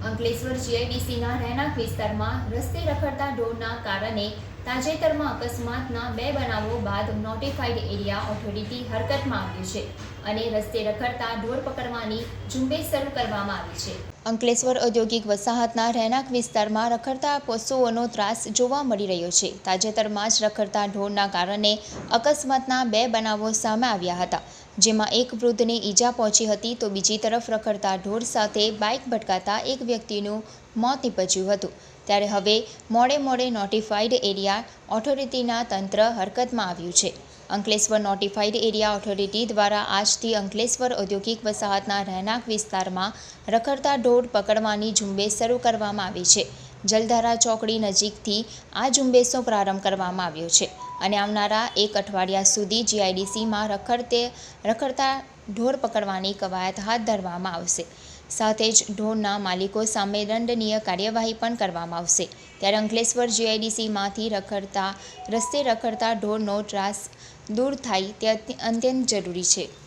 અંકલેશ્વર જીઆઈડીસીના રહેણાંક વિસ્તારમાં રસ્તે રખડતા ઢોરના કારણે તાજેતરમાં અકસ્માતના બે બનાવો બાદ નોટિફાઈડ એરિયા ઓથોરિટી હરકતમાં આવ્યું છે અને રસ્તે રખડતા ઢોર પકડવાની ઝુંબેશ શરૂ કરવામાં આવી છે. અંકલેશ્વર ઔદ્યોગિક વસાહતના રહેણાંક વિસ્તારમાં રખડતા પશુઓનો ત્રાસ જોવા મળી રહ્યો છે. તાજેતરમાં જ રખડતા ઢોરના કારણે અકસ્માતના બે બનાવો સામે આવ્યા હતા. જેમાં એક વૃદ્ધને ઈજા પહોંચી હતી તો બીજી તરફ રખડતા ઢોર સાથે બાઇક ભટકાતા એક વ્યક્તિનું મોત નીપજ્યું હતું. ત્યારે હવે મોડે મોડે નોટિફાઈડ એરિયા ઓથોરિટીના તંત્ર હરકતમાં આવ્યું છે. અંકલેશ્વર નોટિફાઈડ એરિયા ઓથોરિટી દ્વારા આજથી અંકલેશ્વર ઔદ્યોગિક વસાહતના રહેણાંક વિસ્તારમાં રખડતા ઢોર પકડવાની ઝુંબેશ શરૂ કરવામાં આવી છે. જલધારા ચોકડી નજીકથી આ ઝુંબેશનો પ્રારંભ કરવામાં આવ્યો છે અને આવનારા એક અઠવાડિયા સુધી જીઆઈડીસીમાં રખડતે રખડતા ઢોર પકડવાની કવાયત હાથ ધરવામાં આવશે. સાથે જ ઢોરના માલિકો સામે દંડનીય કાર્યવાહી પણ કરવામાં આવશે. ત્યારે અંકલેશ્વર જીઆઈડીસીમાંથી રખડતા, રસ્તે રખડતા ઢોરનો ત્રાસ દૂર થાય તે અત્યંત જરૂરી છે.